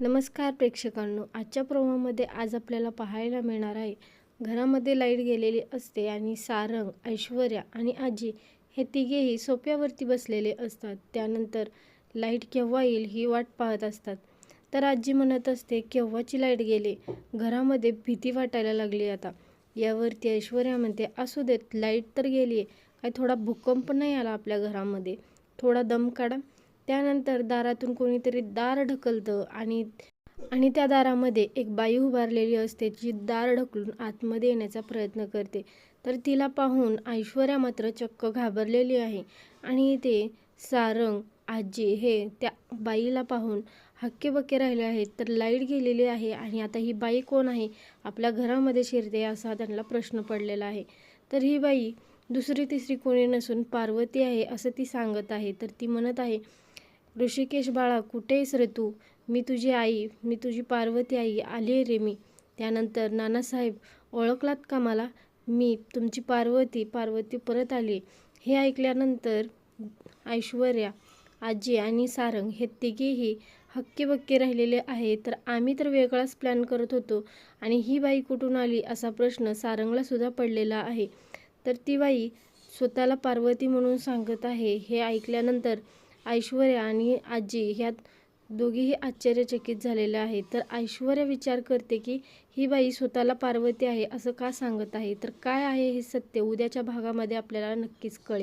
नमस्कार प्रेक्षकांनो आजच्या प्रवाहामध्ये आज आपल्याला पाहायला मिळणार आहे घरामध्ये लाइट गेलेली असते आणि सारंग ऐश्वर्या आणि आजी हे तिघेही सोप्यावरती बसलेले असतात. त्यानंतर लाइट केव्हा येईल ही वाट पाहत असतात. तर आजी म्हणत असते केव्हाची लाइट गेली? घरामध्ये भीती वाटायला लागली आता. यावरती ऐश्वर्या म्हणते असू देत लाइट तर गेली आहे काय थोडा भूकंप नाही आला आपल्या घरामध्ये. थोडा दम काढा. त्यानंतर दारातून कोणीतरी दार ढकलतं आणि आणि त्या दारामध्ये एक बाई उभारलेली असते जी दार ढकलून आतमध्ये येण्याचा प्रयत्न करते. तर तिला पाहून ऐश्वर्या मात्र चक्क घाबरलेली आहे. आणि ते सारंग आजी हे त्या बाईला पाहून हक्केबक्के राहिले आहेत. तर लाइट गेलेली आहे आणि आता ही बाई कोण आहे? आपल्या घरामध्ये शिरते असा त्यांना प्रश्न पडलेला आहे. तर ही बाई दुसरी तिसरी कोणी नसून पार्वती आहे असं ती सांगत आहे. तर ती म्हणत आहे ऋषिकेश बाळा कुठेस रे तू? मी तुझी आई मी तुझी पार्वती आई आली आहे रे मी. त्यानंतर नानासाहेब ओळखलात का मला? मी तुमची पार्वती पार्वती परत आली हे ऐकल्यानंतर ऐश्वर्या आजी आणि सारंग हे तिघेही हक्केबक्के राहिलेले आहे. तर आम्ही तर वेगळाच प्लॅन करत होतो आणि ही बाई कुठून आली असा प्रश्न सारंगला सुद्धा पडलेला आहे. तर ती बाई स्वतःला पार्वती म्हणून सांगत आहे. हे ऐकल्यानंतर ऐश्वर्या आणि आजी ह्या दोघीही आश्चर्यचकित झालेल्या आहेत. तर ऐश्वर्या विचार करते की ही बाई स्वतःला पार्वती आहे असं का सांगत आहे? तर काय आहे हे सत्य? उद्याच्या भागामध्ये आपल्याला नक्कीच कळेल.